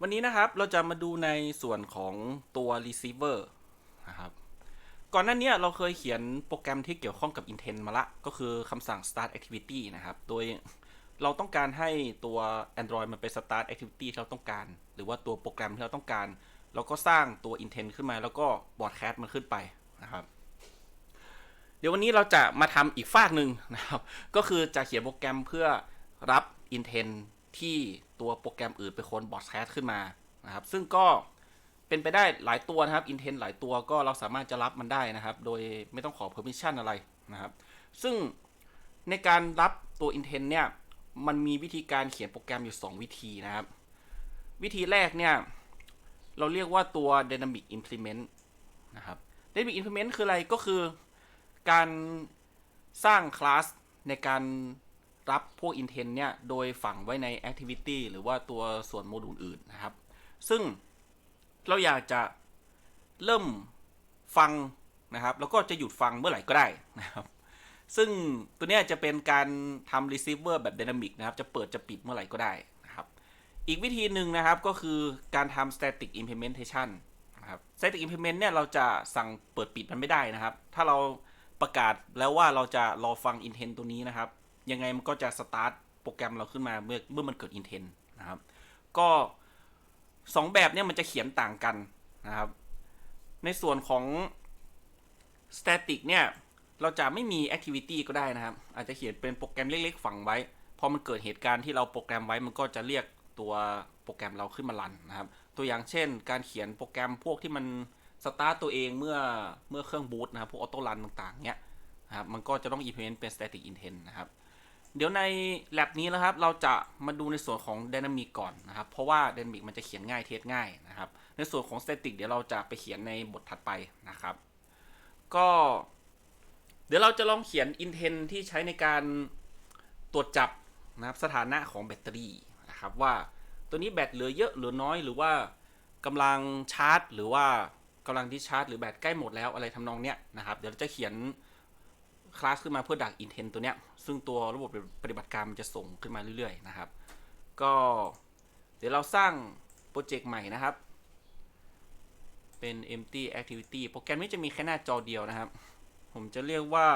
วันนี้นะครับเราจะมาดูในส่วนของตัว receiver นะครับ ก่อนหน้านี้เราเคยเขียนโปรแกรมที่เกี่ยวข้องกับ intent มาละ ก็คือคำสั่ง start activity นะครับ โดยเราต้องการให้ตัว Android มันไป start activity ที่เราต้องการ หรือว่าตัวโปรแกรมที่เราต้องการ เราก็สร้างตัว intent ขึ้นมาแล้วก็ broadcast มันขึ้นไปนะครับ เดี๋ยววันนี้เราจะมาทำอีกฝากหนึ่งนะครับ ก็คือจะเขียนโปรแกรมเพื่อรับ intent ที่ตัวโปรแกรมอื่นไปค้นบอทแคสขึ้นมานะครับ ซึ่งก็เป็นไปได้หลายตัวนะครับ intent หลายตัวก็เราสามารถจะรับมันได้นะครับ โดยไม่ต้องขอ permission อะไรนะครับ ซึ่งในการรับตัว intent เนี่ย มันมีวิธีการเขียนโปรแกรมอยู่ 2 วิธีนะครับ วิธีแรกเนี่ย เราเรียกว่าตัว dynamic implement นะครับ dynamic implement คืออะไรก็คือการสร้างคลาสในการ รับพวก intent เนี่ย โดยฝังไว้ใน activity หรือว่าตัวส่วนโมดูลอื่นนะครับ ซึ่งเราอยากจะเริ่มฟังนะครับ แล้วก็จะหยุดฟังเมื่อไหร่ก็ได้นะครับ ซึ่งตัวนี้จะเป็นการทำ receiver แบบ dynamic นะครับ จะเปิดจะปิดเมื่อไหร่ก็ได้นะครับ อีกวิธีหนึ่งนะครับก็คือการทำ static implementation นะครับ static implement เนี่ยเราจะสั่งเปิดปิดมันไม่ได้นะครับ ถ้าเราประกาศแล้วว่าเราจะรอฟัง intent ตัวนี้นะครับ ยังไงมันก็จะสตาร์ทโปรแกรมเราขึ้นมาเมื่อเมื่อมันเกิด intent นะครับ ก็ 2 แบบเนี่ยมันจะเขียนต่างกันนะครับ ในส่วนของ static เนี่ย เราจะไม่มี activity ก็ได้นะครับ อาจจะเขียนเป็นโปรแกรมเล็กๆฝังไว้ พอมันเกิดเหตุการณ์ที่เราโปรแกรมไว้มันก็จะเรียกตัวโปรแกรมเราขึ้นมารันนะครับ ตัวอย่างเช่น การเขียนโปรแกรมพวกที่มันสตาร์ตตัวเองเมื่อเมื่อเครื่องบูตนะครับ พวกออโต้รันต่างๆเนี้ยนะครับ มันก็จะต้อง implement เป็น static intent นะครับ เดี๋ยวใน lab นี้นะครับ เราจะมาดูในส่วนของ dynamic ก่อนนะครับ เพราะว่า dynamic มันจะเขียนง่ายเทสง่ายนะครับ ในส่วนของ static เดี๋ยวเราจะไปเขียนในบทถัดไปนะครับ ก็ เดี๋ยวเราจะลองเขียน intent ที่ใช้ในการตรวจจับนะครับสถานะของแบตเตอรี่นะครับว่าตัวนี้แบตเหลือเยอะเหลือน้อยหรือว่ากำลังชาร์จ หรือว่ากำลังดิชาร์จ หรือแบตใกล้หมดแล้วอะไรทำนองเนี้ยนะครับ เดี๋ยวเราจะเขียน คลาสขึ้นมาเพื่อดัก intent ตัวเนี้ย ซึ่งตัวระบบปฏิบัติการมันจะส่งขึ้นมาเรื่อยๆนะครับ ก็เดี๋ยวเราสร้างโปรเจกต์ใหม่นะครับ เป็น empty activity โปรแกรมนี้จะมีแค่หน้าจอเดียวนะครับ ผมจะเรียกว่า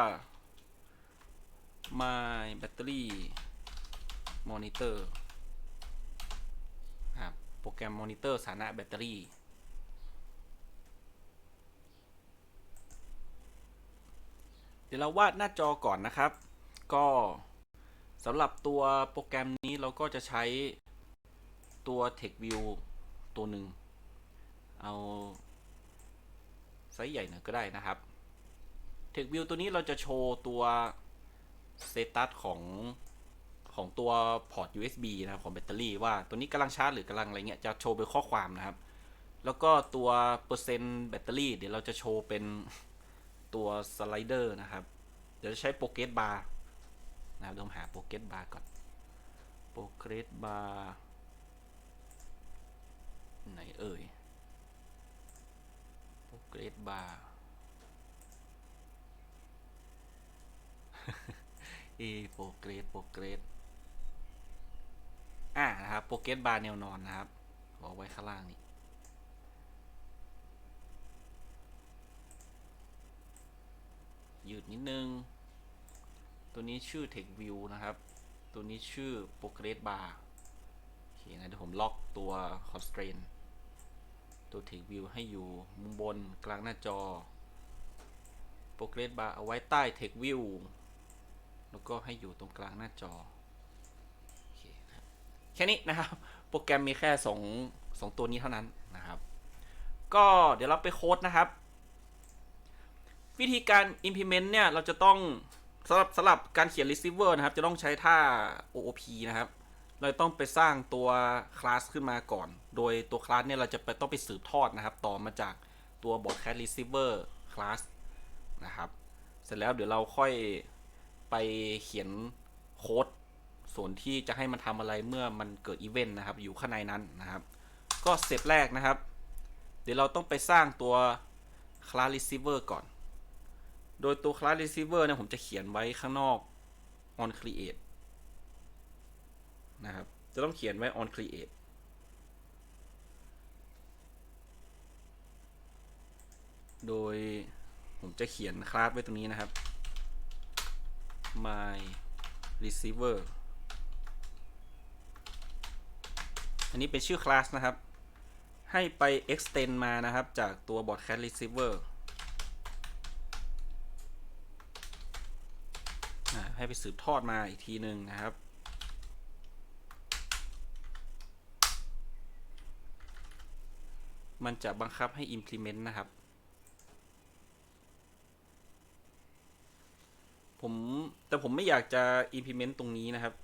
my battery monitor ครับโปรแกรม monitor สถานะแบตเตอรี่ เดี๋ยวเราวาดหน้าจอก่อนนะครับ ก็สำหรับตัวโปรแกรมนี้เราก็จะใช้ตัว TextView ตัวหนึ่ง เอาไซส์ใหญ่หน่อยก็ได้นะครับ TextView ตัวนี้เราจะโชว์ตัวสเตตัสของของตัวพอร์ต USB นะครับของแบตเตอรี่ว่าตัวนี้กำลังชาร์จหรือกำลังอะไรเงี้ยจะโชว์เป็นข้อความนะครับ แล้วก็ตัวเปอร์เซ็นต์แบตเตอรี่เดี๋ยวเราจะโชว์เป็น ตัวสไลเดอร์นะครับ เดี๋ยวจะใช้โปรเกสบาร์นะครับเดี๋ยวผมหาโปรเกสบาร์ก่อนโปรเกสบาร์ไหนเอ่ยโปรเกสบาร์เอโปรเกรสโปรเกรสอ่านะครับโปรเกสบาร์แนวนอนนะครับเอาไว้ข้างล่างนี่ ยืดนิดนึง ตัวนี้ชื่อ Text View นะครับ ตัวนี้ชื่อ Progress Bar โอเคนะเดี๋ยวผมล็อกตัว Constraint ตัว Text View ให้อยู่มุมบนกลางหน้าจอ Progress Bar เอาไว้ใต้ Text View แล้วก็ให้อยู่ตรงกลางหน้าจอโอเคนะครับแค่นี้นะครับ โปรแกรมมีแค่สองสองตัวนี้เท่านั้นนะครับ ก็เดี๋ยวเราไปโค้ดนะครับ วิธีการ implement เนี่ย เราจะต้องสำหรับสำหรับการเขียน receiver นะครับ จะต้องใช้ท่า OOP นะครับ เราต้องไปสร้างตัวคลาสขึ้นมาก่อน โดยตัวคลาสเนี่ย เราจะไปต้องไปสืบทอดนะครับ ต่อมาจากตัว broadcast receiver class นะครับ เสร็จแล้วเดี๋ยวเราค่อยไปเขียนโค้ดส่วนที่จะให้มันทำอะไรเมื่อมันเกิดอีเวนต์นะครับ อยู่ข้างในนั้นนะครับ ก็สเต็ปแรกนะครับ เดี๋ยวเราต้องไปสร้างตัว class receiver ก่อน โดยตัว class receiver เนี่ยผมจะเขียนไว้ข้างนอก on create นะครับ จะต้องเขียนไว้ on create โดยผมจะเขียนคลาสไว้ตรงนี้นะครับ my receiver อันนี้เป็นชื่อคลาสนะครับ ให้ไป extend มานะครับ จากตัว broadcast receiver ให้ไปสืบทอดมาอีกทีหนึ่งนะครับ มันจะบังคับให้ implement นะครับ ผมแต่ผมไม่อยากจะ implement ตรงนี้นะครับ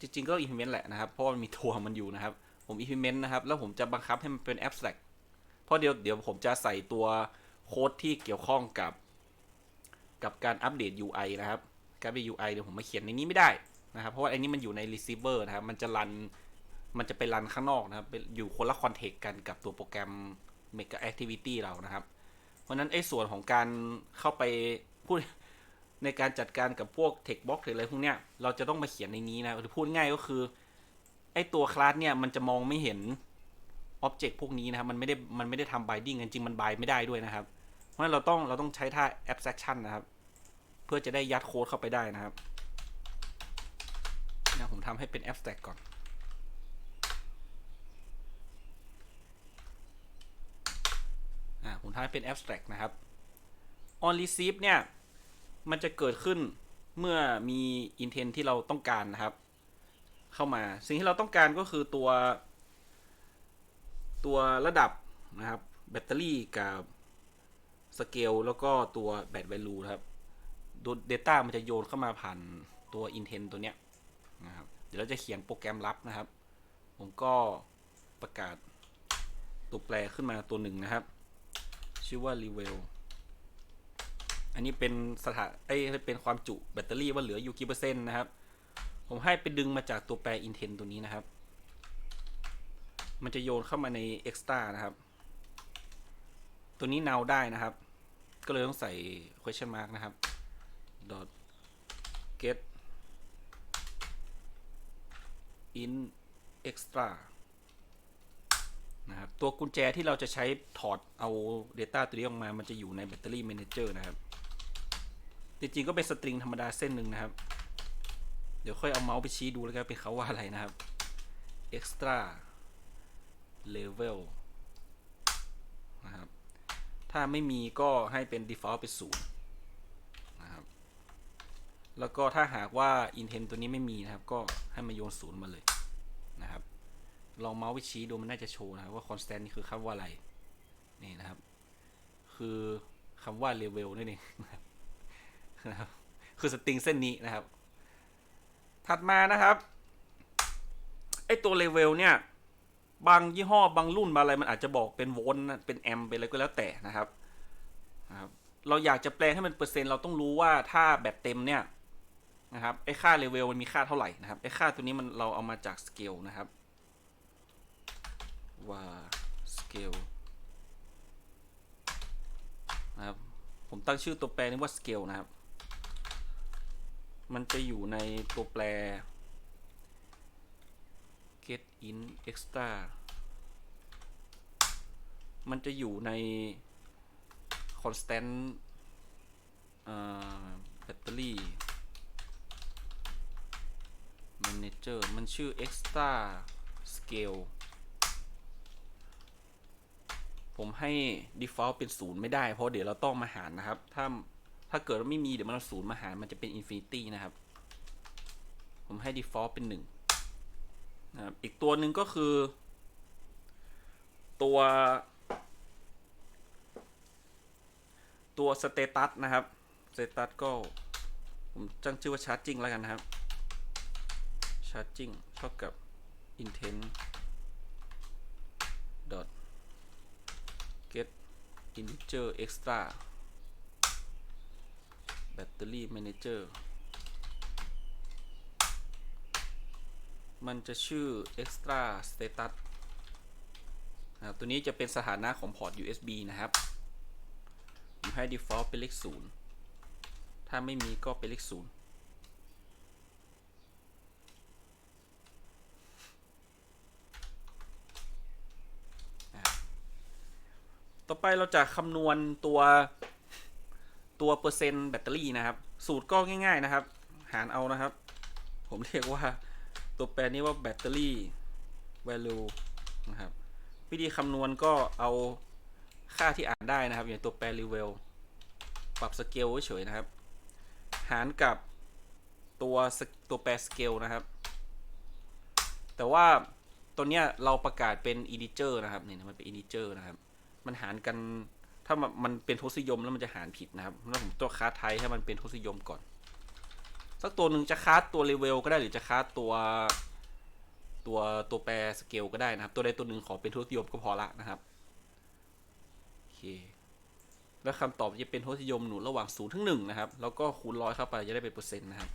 จริง ๆ ก็ implement แหละนะครับ เพราะมันมีตัวมันอยู่นะครับ ผม implement นะครับ แล้วผมจะบังคับให้มันเป็น abstract เพราะเดี๋ยวเดี๋ยวผมจะใส่ตัวโค้ดที่เกี่ยวข้องกับ กับการอัปเดต UI นะครับการเป็น UI เดี๋ยวผมมาเขียนในนี้ไม่ได้นะครับเพราะว่าอันนี้มันอยู่ใน receiver นะครับมันจะรันมันจะไปรันข้างนอกนะครับเป็นอยู่คนละคอนเทกต์กันกับตัวโปรแกรม Mega Activity เรานะครับ เพราะนั้นไอ้ส่วนของการเข้าไปพูดในการจัดการกับพวก text box หรืออะไรพวกเนี้ยเราจะต้องมาเขียนในนี้นะหรือพูดง่ายก็คือไอ้ตัวคลาสเนี่ยมันจะมองไม่เห็น object พวกนี้นะครับมันไม่ได้มันไม่ได้ทำ binding จริงมัน bind ไม่ได้ด้วยนะครับ เพราะฉะนั้นเราต้องเราต้องใช้ท่า abstraction นะครับ พื่อจะได้ยัดโค้ดเข้าไปได้นะครับนะผมทำให้เป็น abstract ก่อน อ่า ผมทำให้เป็น abstract นะครับ on receive เนี่ย มันจะเกิดขึ้นเมื่อมี intent ที่เราต้องการนะครับ เข้ามา สิ่งที่เราต้องการก็คือตัว ตัวระดับนะครับ แบตเตอรี่กับสเกลแล้วก็ตัวแบต value นะครับ โดย data มันจะโยนเข้ามาผ่านตัว intent ตัวเนี้ยนะครับ เดี๋ยวเราจะเขียนโปรแกรมลับนะครับ ผมก็ประกาศตัวแปรขึ้นมาตัวหนึ่งนะครับ ชื่อว่า level อันนี้เป็นสถานไอ้เป็นความจุแบตเตอรี่ว่าเหลืออยู่กี่เปอร์เซ็นต์นะครับ ผมให้ไปดึงมาจากตัวแปร intent ตัวนี้นะครับ มันจะโยนเข้ามาใน extra นะครับ ตัวนี้ null ได้นะครับ ก็เลยต้องใส่ question mark นะครับ dot get in extra นะครับ ตัวกุญแจที่เราจะใช้ถอดเอา Data ตัวนี้ออกมา มันจะอยู่ในแบตเตอรี่ Manager นะครับ จริงๆ ก็เป็นสตริงธรรมดาเส้นหนึ่งนะครับ เดี๋ยวค่อยเอาเมาส์ไปชี้ดูแล้วกันเป็นเขาว่าอะไรนะครับ extra level นะครับ ถ้าไม่มีก็ให้เป็น default เป็นศูนย์ แล้วก็ถ้าหากว่า intent ตัวนี้ไม่มีนะครับ ก็ให้มาโยนศูนย์มาเลยนะครับ ลองเมาส์ไปชี้ดูมันน่าจะโชว์นะครับว่า constant นี่คือคำว่าอะไร นี่นะครับ คือคำว่า level นั่นเองนะครับ คือสตริงเส้นนี้นะครับ ถัดมานะครับ ไอตัว level เนี่ย บางยี่ห้อบางรุ่นบางอะไร มันอาจจะบอกเป็นโวลต์นะเป็นแอมป์เป็นอะไรก็แล้วแต่นะครับนะครับเราอยากจะแปลงให้มันเปอร์เซ็นต์เราต้องรู้ว่าถ้าแบบเต็มเนี่ย นะครับไอค่าเลเวลมันมีค่าเท่าไหร่นะครับไอค่าตัวนี้มันเราเอามาจากสเกลนะครับว่าสเกลนะครับผมตั้งชื่อตัวแปรนี้ว่า scale นะครับ มันจะอยู่ในตัวแปร get in extra มันจะอยู่ใน constant แบตเตอรี่ manager มันชื่อ extra scale ผมให้ default เป็นศูนย์ไม่ได้ เพราะเดี๋ยวเราต้องมาหารนะครับ ถ้าถ้าเกิดว่าไม่มีเดี๋ยวมันเอาศูนย์มาหารมันจะเป็น infinity นะครับ ผมให้ default เป็นหนึ่งนะครับ อีกตัวหนึ่งก็คือ ตัว ตัว status นะครับ status ก็ ผมตั้งชื่อว่า charging แล้วกันนะครับ charging เท่ากับ intent dot get integer extra battery manager มันจะชื่อ extra status ตัวนี้จะเป็นสถานะของพอร์ต USB นะครับผมให้ default เป็นเลข0ถ้าไม่มีก็เป็นเลข0 ต่อไปเราจะคำนวณตัวตัวเปอร์เซ็นต์แบตเตอรี่นะครับ สูตรก็ง่าย ๆนะครับ หารเอานะครับ ผมเรียกว่าตัวแปรนี้ว่าแบตเตอรี่ value นะครับวิธีคำนวณก็เอาค่าที่อ่านได้นะครับ อย่างตัวแปร level ปรับสเกลเฉยๆนะครับ หารกับตัวตัวแปรสเกลนะครับ แต่ว่าตัวเนี้ยเราประกาศเป็น integer นะครับเนี่ยมันเป็น integer นะครับ มันหารกัน ถ้ามันเป็นทศนิยมแล้วมันจะหารผิดนะครับแล้วผมตัวคาสไทยให้มันเป็นทศนิยมก่อน สักตัวหนึ่งจะคาสตัวเลเวลก็ได้หรือจะคาสตัวตัวตัวแปรสเกลก็ได้นะครับ ตัวใดตัวหนึ่งขอเป็นทศนิยมก็พอละนะครับโอเคแล้วคำตอบจะเป็นทศนิยมหนุนระหว่าง0ถึง1นะครับ แล้วก็คูณร้อยเข้าไปจะได้เป็นเปอร์เซ็นต์นะครับ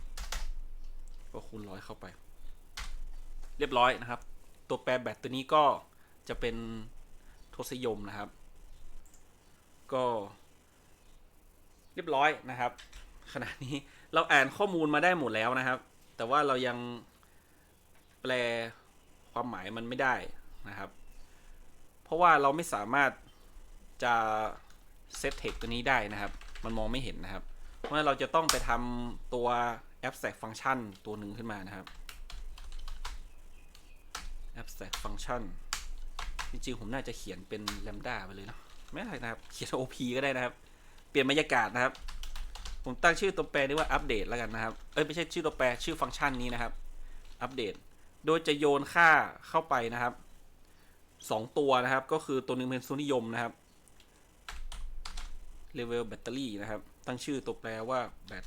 ก็คูณร้อยเข้าไป เรียบร้อยนะครับ ตัวแปรแบตตัวนี้ก็จะเป็น ทศยมนะครับ ก็เรียบร้อยนะครับ ขณะนี้เราอ่านข้อมูลมาได้หมดแล้วนะครับ แต่ว่าเรายังแปลความหมายมันไม่ได้นะครับ เพราะว่าเราไม่สามารถจะเซตเทคตัวนี้ได้นะครับ มันมองไม่เห็นนะครับ เพราะฉะนั้นเราจะต้องไปทำตัว abstract function ตัวหนึ่งขึ้นมานะครับ abstract function จริงๆผมน่าจะเขียนเป็น lambda ไปเลยเนาะไม่เป็นไรนะครับ เขียน op ก็ได้นะครับ เปลี่ยนบรรยากาศนะครับ ผมตั้งชื่อตัวแปรนี้ว่าอัปเดตแล้วกันนะครับ เอ้ยไม่ใช่ชื่อตัวแปรชื่อฟังก์ชันนี้นะครับ อัปเดต โดยจะโยนค่าเข้าไปนะครับสองตัวนะครับ ก็คือตัวหนึ่งเป็นสุนิยมนะครับ level battery นะครับ ตั้งชื่อตัวแปรว่า bat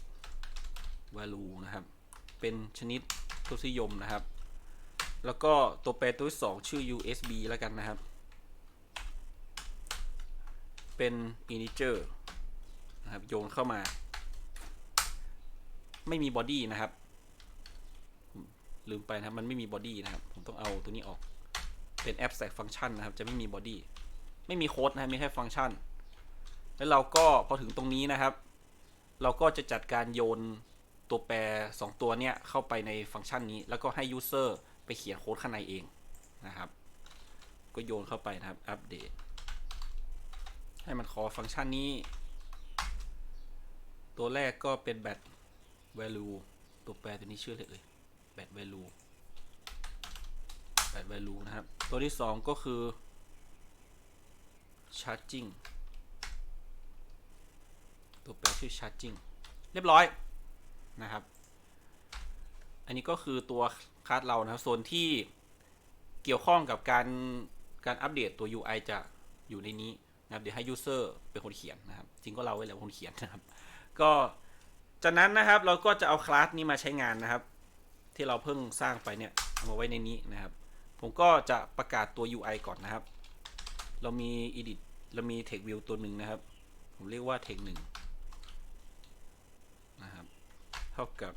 value นะครับ เป็นชนิดทศนิยมนะครับ แล้วก็ตัวแปรตัวที่สองชื่อ USB แล้วกันนะครับ เป็น integer นะครับ โยนเข้ามา ไม่มีบอดี้นะครับ ลืมไปนะครับ มันไม่มีบอดี้นะครับ ผมต้องเอาตัวนี้ออก เป็น abstract function นะครับ จะไม่มีบอดี้ไม่มีโค้ดนะครับ มีแค่ฟังก์ชัน แล้วเราก็พอถึงตรงนี้นะครับ เราก็จะจัดการโยนตัวแปร 2 ตัวเนี้ยเข้าไปในฟังก์ชันนี้ แล้วก็ให้ user ไปเขียนโค้ดข้างในเองนะครับ ก็โยนเข้าไปนะครับ อัปเดต ให้มันขอฟังก์ชันนี้ ตัวแรกก็เป็น bat value ตัวแปรตัวนี้ชื่ออะไรเอ่ย bat value bat value นะครับ ตัวที่สองก็คือ charging ตัวแปรชื่อ charging เรียบร้อยนะครับ อันนี้ก็คือตัวคลาสเรานะครับส่วนที่เกี่ยวข้องกับการการอัปเดตตัว UI จะอยู่ในนี้นะครับเดี๋ยวให้ user เป็นคนเขียนนะครับ จริงก็เราไว้แล้วคนเขียนนะครับ ก็จากนั้นนะครับเราก็จะเอาคลาสนี้มาใช้งานนะครับ ที่เราเพิ่งสร้างไปเนี่ยเอามาไว้ในนี้นะครับ ผมก็จะประกาศตัว UI ก่อนนะครับ เรามี edit เรามี text view ตัวหนึ่งนะครับ ผมเรียกว่า text หนึ่งนะครับ เท่ากับ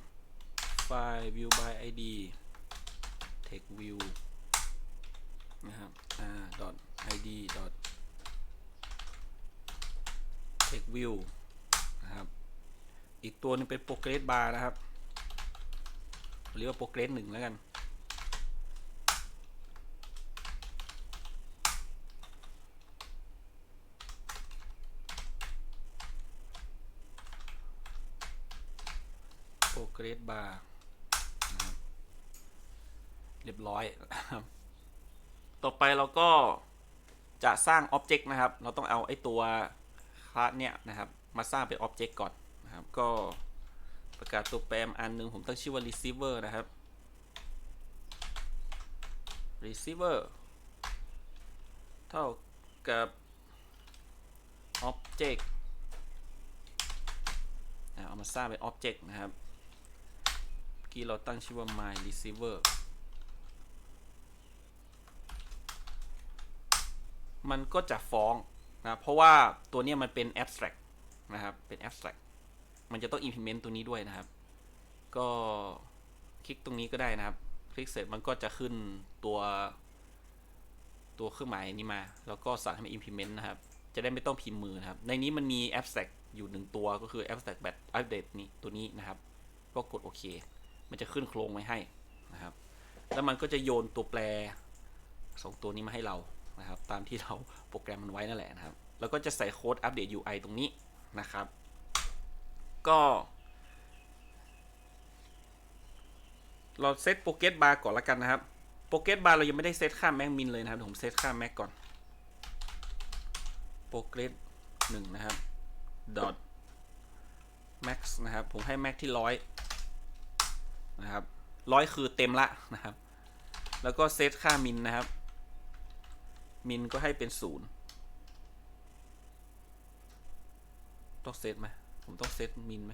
file view by id text view นะครับ r dot id dot text view นะครับ อีกตัวนึงเป็น progress bar นะครับ เรียกว่า progress หนึ่งแล้วกัน progress bar นะครับ เรียบร้อยนะครับต่อไปเราก็จะสร้าง Object นะครับ เราต้องเอาไอ้ตัวคลาสเนี่ยนะครับ มาสร้างเป็น Object ก่อนนะครับ ก็ประกาศตัวแปรอันหนึ่งผมตั้งชื่อว่า receiver นะครับ receiver เท่ากับ object อะเอามาสร้างเป็น object นะครับเมื่อกี้เราตั้งชื่อว่า my receiver มันก็จะฟ้องนะเพราะว่าตัวนี้มันเป็น abstract นะครับเป็น abstract มันจะต้อง implement ตัวนี้ด้วยนะครับ ก็คลิกตรงนี้ก็ได้นะครับ คลิกเสร็จมันก็จะขึ้นตัว ตัวเครื่องหมายนี้มา แล้วก็สั่งให้มัน implement นะครับ จะได้ไม่ต้องพิมพ์มือนะครับ ในนี้มันมี abstract อยู่หนึ่งตัวก็คือ abstract bat update นี้ตัวนี้นะครับ ก็กดโอเค มันจะขึ้นโครงไว้ให้นะครับ แล้วมันก็จะโยนตัวแปรสองตัวนี้มาให้เรา นะครับ ตามที่เราโปรแกรมมันไว้นั่นแหละนะครับ แล้วก็จะใส่โค้ดอัปเดต UI ตรงนี้นะครับ ก็ เราเซตโปรเกตบาร์ก่อนละกันนะครับโปรเกตบาร์เรายังไม่ได้เซตค่าแม็กมินเลยนะครับผมเซตค่าแม็กก่อนโปรเกตหนึ่งนะครับ dot max นะครับ ผมให้แม็กที่ร้อยนะครับร้อยคือเต็มละนะครับ แล้วก็เซตค่ามินนะครับ มินก็ให้เป็นศูนย์ต้องเซตไหมผมต้องเซตมินไหม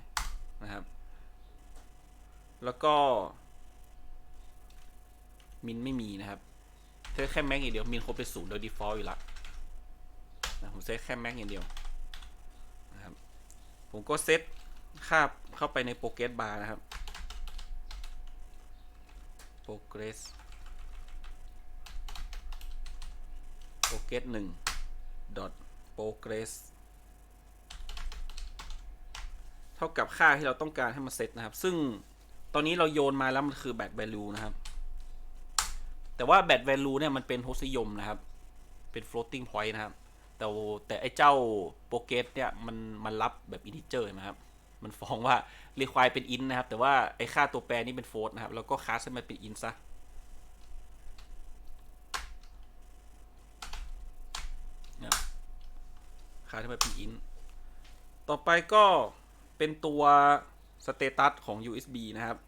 นะครับ แล้วก็ มินไม่มีนะครับเซตแค่แม็กอย่างเดียวมินครบเป็นศูนย์โดย default อยู่ละนะผมเซตแค่แม็กอย่างเดียวนะครับผมก็เซตค่าเข้าไปในโปรเกรสบาร์นะครับ progress progress ห นึ่ง dot progress เท่ากับค่าที่เราต้องการให้มันเซตนะครับ ซึ่งตอนนี้เราโยนมาแล้วมันคือ bat value นะครับ แต่ว่า bat value เนี่ยมันเป็นทศนิยมนะครับ เป็น floating point นะครับ แต่แต่ไอ้เจ้า progress เนี่ยมันมันรับแบบ integer นะครับ มันฟ้องว่า require เป็น int นะครับ แต่ว่าไอ้ค่าตัวแปรนี่เป็น float นะครับ แล้วก็ cast ให้มันเป็น int ซะ นะครับ ค่าให้มันเป็น int ต่อไปก็เป็นตัว status ของ USB นะครับ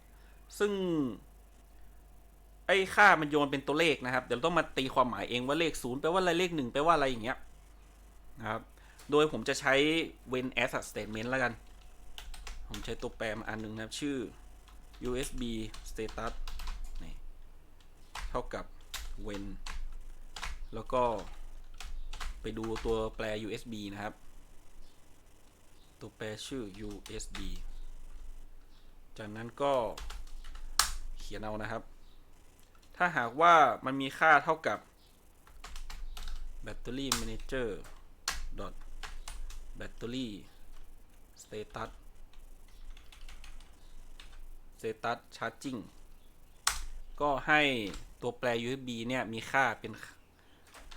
ซึ่ง ไอ้ค่ามันโยนเป็นตัวเลขนะครับ เดี๋ยวต้องมาตีความหมายเองว่าเลข 0 แปลว่าอะไรเลข 1 แปลว่าอะไรอย่างเงี้ยนะครับ โดยผมจะใช้ when as a statement แล้วกัน ผมใช้ตัวแปรมาอันหนึ่งนะครับ ชื่อ USB status นี่เท่ากับ when แล้วก็ ไปดูตัวแปร USB นะครับ ตัวแปรชื่อ USB จากนั้นก็เขียนเอานะครับ ถ้าหากว่ามันมีค่าเท่ากับ battery manager dot battery status status charging ก็ให้ตัวแปร USB เนี่ยมีค่าเป็น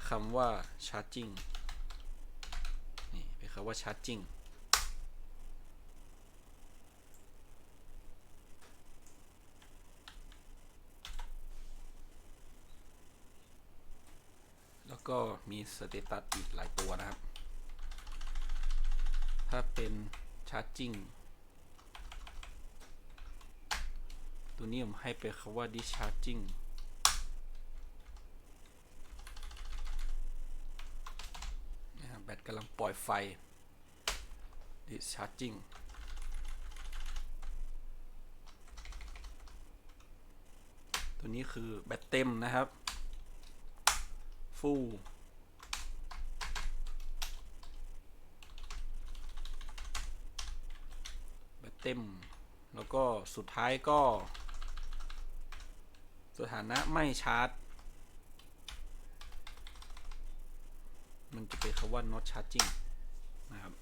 คำว่า charging นี่เป็นคำว่า charging แล้วก็มีสเตตัสอีกหลายตัวนะครับ ถ้าเป็น charging ตัวนี้ผมให้ไปคำว่า discharging นะครับแบต กำลังปล่อยไฟ discharging ตัวนี้คือแบตเต็มนะครับ full แบตเต็ม แล้วก็สุดท้ายก็ สถานะไม่ชาร์จ มันจะเป็นคำว่า not charging นะครับ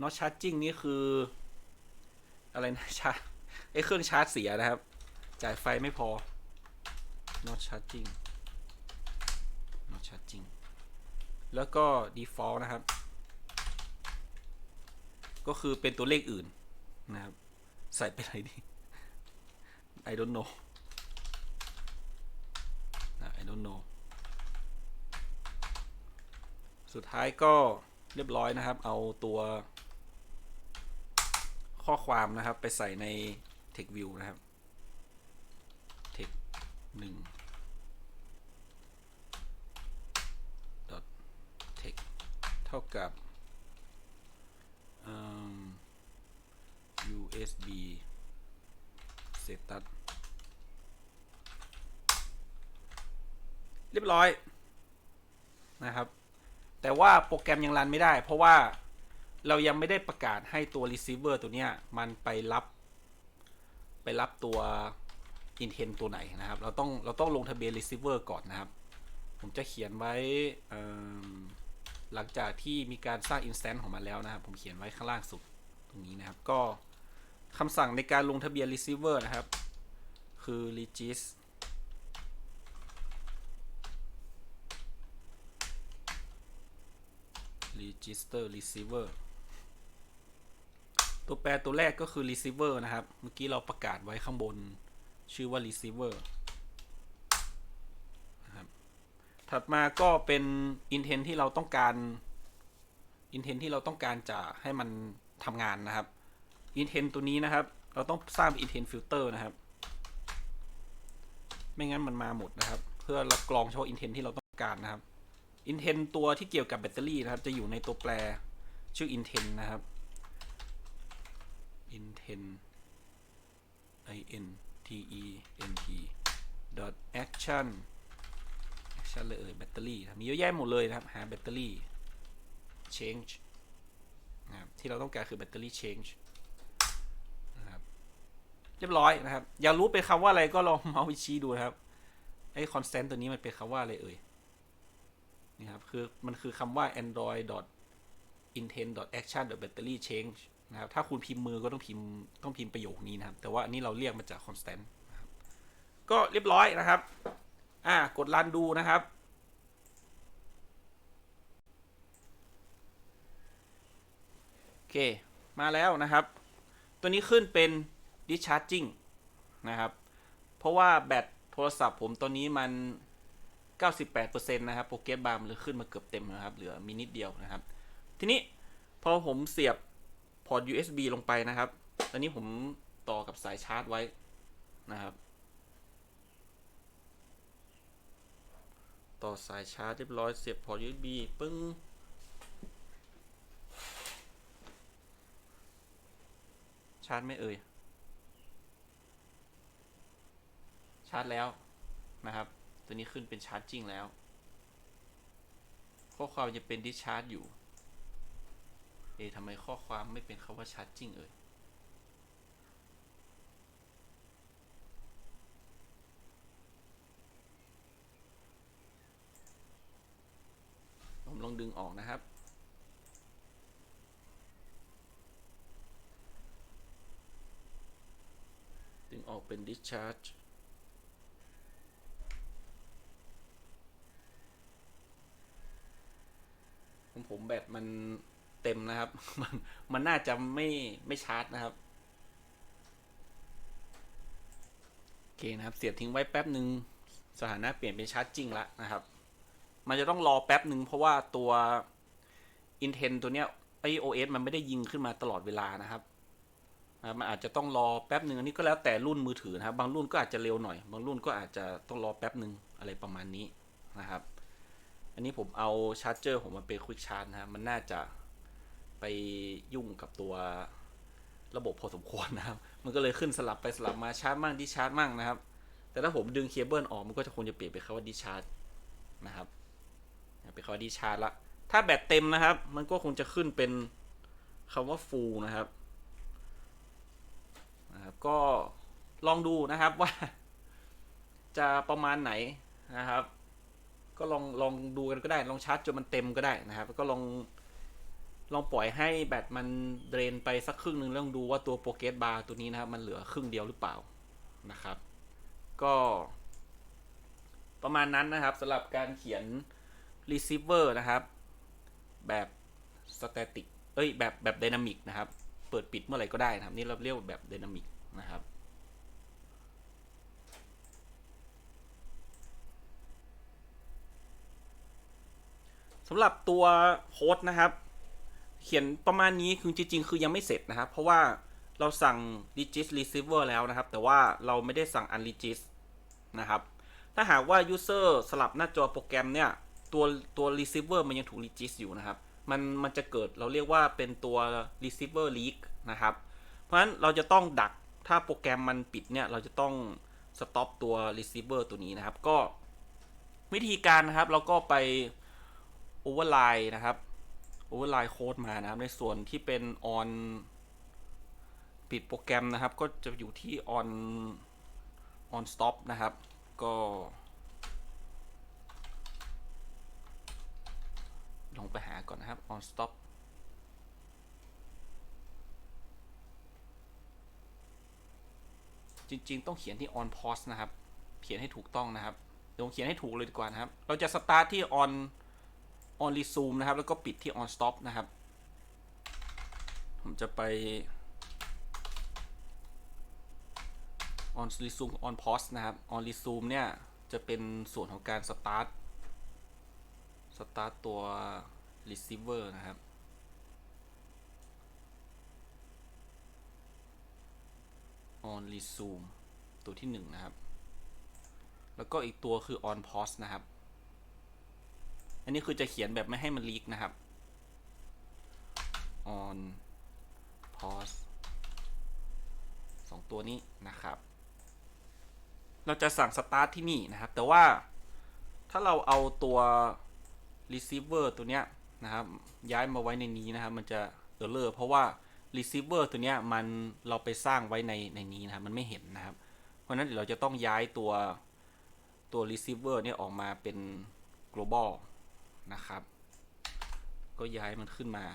not charging นี่คือ อะไรนะชาร์จไอเครื่องชาร์จเสียนะครับ จ่ายไฟไม่พอ not charging not charging แล้วก็ default นะครับ ก็คือเป็นตัวเลขอื่นนะครับ ใส่ไปอะไรดี I don't know นะ I don't know สุดท้ายก็เรียบร้อยนะครับ เอาตัวข้อความนะครับไปใส่ใน text view นะครับ text 1 text เท่ากับ USB status เรียบร้อยนะครับ แต่ว่าโปรแกรมยังรันไม่ได้ เพราะว่าเรายังไม่ได้ประกาศให้ตัว receiver ตัวเนี้ยมันไปรับ ไปรับตัว intent ตัวไหนนะครับ เราต้องเราต้องลงทะเบียน receiver ก่อนนะครับ ผมจะเขียนไว้หลังจากที่มีการสร้าง instance ของมันแล้วนะครับ ผมเขียนไว้ข้างล่างสุดตรงนี้นะครับ ก็คำสั่งในการลงทะเบียน receiver นะครับ คือ regis register receiver ตัวแปรตัวแรกก็คือ receiver นะครับ เมื่อกี้เราประกาศไว้ข้างบน ชื่อว่า receiver นะครับ ถัดมาก็เป็น intent ที่เราต้องการ intent ที่เราต้องการจะให้มันทำงานนะครับ intent ตัวนี้นะครับ เราต้องสร้าง intent filter นะครับ ไม่งั้นมันมาหมดนะครับ เพื่อรับกรองเฉพาะ intent ที่เราต้องการนะครับ intent ตัวที่เกี่ยวกับแบตเตอรี่นะครับ จะอยู่ในตัวแปรชื่อ intent นะครับ intent i n t e n t dot action action เลยเอ่ยแบตเตอรี่มีเยอะแยะหมดเลยนะครับ หาแบตเตอรี่ change นะครับที่เราต้องการคือแบตเตอรี่ change นะครับเรียบร้อยนะครับ อยากรู้เป็นคำว่าอะไรก็ลองเมาส์ไปชี้ดูนะครับไอ้ constant ตัวนี้มันเป็นคำว่าอะไรเอ่ย นี่ครับคือมันคือคำว่า android intent action battery change นะครับถ้าคุณพิมพ์มือก็ต้องพิมพ์ต้องพิมพ์ประโยคนี้นะครับ แต่ว่าอันนี้เราเรียกมาจาก constant ก็เรียบร้อยนะครับ อ่ากดรันดูนะครับ โอเค มาแล้วนะครับ ตัวนี้ขึ้นเป็น discharging นะครับ เพราะว่าแบตโทรศัพท์ผมตัวนี้มัน 98%นะครับโปรเกตบาร์มันเลยขึ้นมาเกือบเต็มนะครับ เหลือมินิดเดียวนะครับ ทีนี้พอผมเสียบพอร์ต USB ลงไปนะครับ ตอนนี้ผมต่อกับสายชาร์จไว้นะครับ ต่อสายชาร์จเรียบร้อยเสียบพอร์ต USB ปึ้งชาร์จไม่เอ่ย ชาร์จแล้วนะครับ ตัวนี้ขึ้นเป็นชาร์จจริงแล้ว ข้อความจะเป็นดิชาร์จอยู่ เอะทำไมข้อความไม่เป็นคาว่าชาร์จจริงเอ่ยผมลองดึงออกนะครับ ดึงออกเป็น discharge ของผม แบตมันเต็มนะครับ มันมันน่าจะไม่ไม่ชาร์จนะครับโอเคนะครับเสียบทิ้งไว้แป๊บหนึ่งสถานะเปลี่ยนเป็นชาร์จจริงล้วนะครับ มันจะต้องรอแป๊บหนึ่งเพราะว่าตัว i n t e n ตัวเนี้ย iOS มันไม่ได้ยิงขึ้นมาตลอดเวลานะครับมันอาจจะต้องรอแป๊บหนึ่งอันนี้ก็แล้วแต่รุ่นมือถือนะครับ บางรุ่นก็อาจจะเร็วหน่อย บางรุ่นก็อาจจะต้องรอแป๊บหนึ่งอะไรประมาณนี้นะครับ อันนี้ผมเอาชาร์จเจอร์ผมมาเป็นควิกชาร์จนะครับมันน่าจะไปยุ่งกับตัวระบบพอสมควรนะครับ มันก็เลยขึ้นสลับไปสลับมาชาร์จมั่งดิชาร์จมั่งนะครับ แต่ถ้าผมดึงเคเบิลออกมันก็จะคงจะเปลี่ยนเป็นคำว่าดิชาร์จนะครับเป็นคำว่าดิชาร์จละ ถ้าแบตเต็มนะครับ มันก็คงจะขึ้นเป็นคำว่า full นะครับนะครับก็ลองดูนะครับว่าจะประมาณไหนนะครับ ก็ลองลองดูกันก็ได้ ลองชาร์จจนมันเต็มก็ได้นะครับ ก็ลองลองปล่อยให้แบตมันเดรนไปสักครึ่งหนึ่งแล้วลองดูว่าตัวโปรเกตบาร์ตัวนี้นะครับ มันเหลือครึ่งเดียวหรือเปล่านะครับ ก็ประมาณนั้นนะครับสำหรับการเขียน receiver นะครับ แบบ static เอ้ยแบบแบบ dynamic นะครับ เปิดปิดเมื่อไหร่ก็ได้นะครับ นี่เราเรียกว่าแบบ dynamic นะครับ สำหรับตัวโค้ดนะครับ เขียนประมาณนี้คือจริง ๆ คือยังไม่เสร็จนะครับ เพราะว่าเราสั่ง regis receiver แล้วนะครับ แต่ว่าเราไม่ได้สั่ง unregis นะครับ ถ้าหากว่า user สลับหน้าจอโปรแกรมเนี่ย ตัวตัว receiver มันยังถูก regis อยู่นะครับ มันมันจะเกิดเราเรียกว่าเป็นตัว receiver leak นะครับ เพราะฉะนั้นเราจะต้องดักถ้าโปรแกรมมันปิดเนี่ย เราจะต้อง stop ตัว receiver ตัวนี้นะครับ ก็วิธีการนะครับ เราก็ไป override นะครับ override code มานะครับ ในส่วนที่เป็น on ปิดโปรแกรมนะครับ ก็จะอยู่ที่ on on stop นะครับ ก็ ลองไปหาก่อนนะครับ on stop จริงๆ ต้องเขียนที่ on pause นะครับ เขียนให้ถูกต้องนะครับเดี๋ยวผมเขียนให้ถูกเลยดีกว่านะครับ เราจะ start ที่ on on resume นะครับ แล้วก็ปิดที่ on stop นะครับ ผมจะไป on resume on pause นะครับ on resume เนี่ย จะเป็นส่วนของการ start start ตัว receiver นะครับ on resume ตัวที่หนึ่งนะครับ แล้วก็อีกตัวคือ on pause นะครับ อันนี้คือจะเขียนแบบไม่ให้มันลีกนะครับ on pause สองตัวนี้นะครับ เราจะสั่ง start ที่นี่นะครับ แต่ว่าถ้าเราเอาตัว receiver ตัวเนี้ยนะครับ ย้ายมาไว้ในนี้นะครับ มันจะ error เพราะว่า receiver ตัวเนี้ยมันเราไปสร้างไว้ในในนี้นะครับ มันไม่เห็นนะครับ เพราะฉะนั้นเดี๋ยวเราจะต้องย้ายตัวตัว receiver เนี่ยออกมาเป็น global นะครับ ก็ย้ายมันขึ้นมา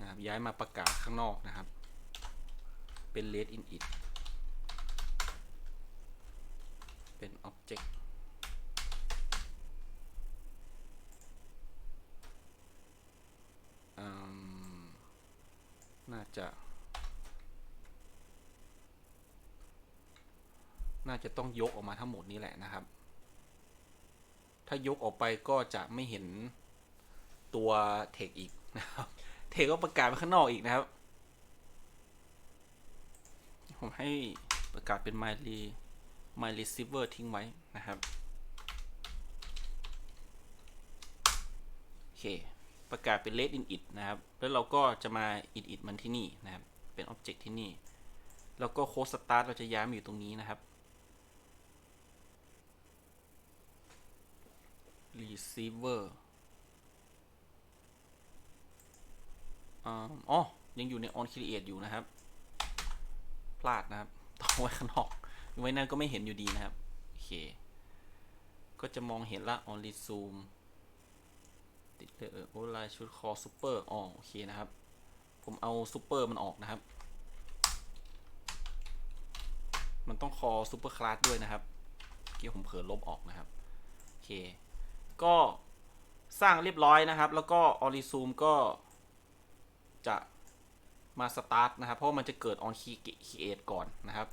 นะครับย้ายมาประกาศข้างนอกนะครับ เป็น let in it เป็น object น่าจะ น่าจะต้องยกออกมาทั้งหมดนี้แหละนะครับ ถ้ายกออกไปก็จะไม่เห็นตัวเทคอีกนะครับ เทคก็ประกาศไปข้างนอกอีกนะครับ ผมให้ประกาศเป็น my re my receiver ทิ้งไว้นะครับ โอเค ประกาศเป็น let in it นะครับ แล้วเราก็จะมา in it มันที่นี่นะครับ เป็น object ที่นี่ แล้วก็โค้ด start เราจะย้ายมาอยู่ตรงนี้นะครับ receiver อ๋อ ยังอยู่ใน on create อยู่นะครับ พลาดนะครับ ต้องไว้ข้างนอก ไว้นั่นก็ไม่เห็นอยู่ดีนะครับ โอเค ก็จะมองเห็นละ on resume ติดเลยเออโอไลชุดคอซูเปอร์อ๋อโอเคนะครับ ผมเอาซูเปอร์มันออกนะครับ มันต้องคอซูเปอร์คลาสด้วยนะครับเมื่อกี้ผมเผลอลบออกนะครับ โอเค ก็สร้างเรียบร้อยนะครับ แล้วก็ออริซูมก็จะมาสตาร์ทนะครับ เพราะมันจะเกิด on create ก่อนนะครับ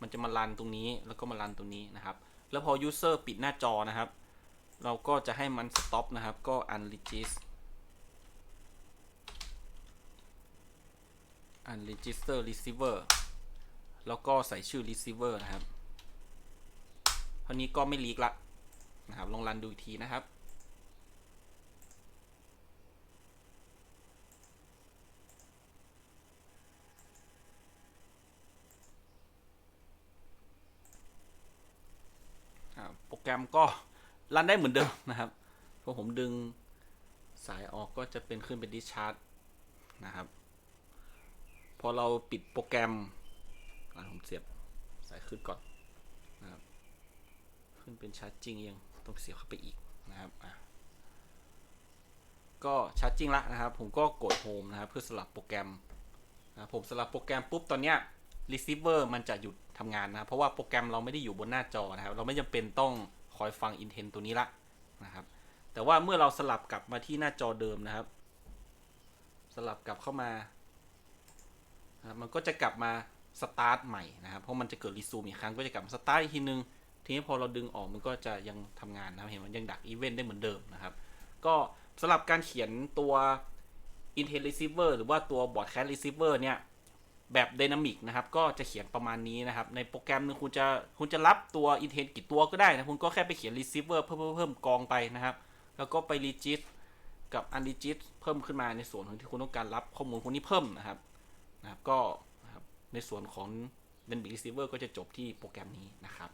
มันจะมารันตรงนี้แล้วก็มารันตรงนี้นะครับ แล้วพอ user ปิดหน้าจอนะครับ เราก็จะให้มัน stop นะครับ ก็ unregister unregister receiver แล้วก็ใส่ชื่อ receiver นะครับเท่านี้ก็ไม่ลีกละ นะครับลองรันดูอีกทีนะครับโปรแกรมก็รันได้เหมือนเดิมนะครับพอผมดึงสายออกก็จะเป็นขึ้นเป็นดิชาร์ e นะครับ พอเราปิดโปรแกรมอ่าผมเสียบสายขึ้นก่อนนะครับ ขึ้นเป็นชาร์จ i ิ g ยัง ต้องเสียบเข้าไปอีกนะครับก็ชาร์จ i ิ g ละนะครับ ผมก็กดโฮมนะครับเพื่อสลับโปรแกรมนะผมสลับโปรแกรมปุ๊บตอนเนี้ย receiver มันจะหยุดทำงานนะเพราะว่าโปรแกรมเราไม่ได้อยู่บนหน้าจอนะครับ เราไม่จำเป็นต้องคอยฟัง intent ตัวนี้ละนะครับ แต่ว่าเมื่อเราสลับกลับมาที่หน้าจอเดิมนะครับ สลับกลับเข้ามานะมันก็จะกลับมาสตาร์ทใหม่นะครับ เพราะมันจะเกิดรีซูมอีกครั้งก็จะกลับมาสตาร์ทอีกทีนึง ทีนี้พอเราดึงออกมันก็จะยังทำงานนะครับเห็นมันยังดักอีเวนต์ได้เหมือนเดิมนะครับ ก็สำหรับการเขียนตัว Intent Receiver หรือว่าตัว Broadcast Receiver เนี่ยแบบไดนามิกนะครับ ก็จะเขียนประมาณนี้นะครับ ในโปรแกรมหนึงคุณจะคุณจะรับตัว intent กี่ตัวก็ได้นะ คุณก็แค่ไปเขียน receiver เพิ่มเพิ่มเพิ่มกองไปนะครับ แล้วก็ไป regist กับ unregist เพิ่มขึ้นมาในส่วนของที่คุณต้องการรับข้อมูลพวกนี้เพิ่มนะครับนะครับก็ในส่วนของ dynamic receiver ก็จะจบที่โปรแกรมนี้นะครับ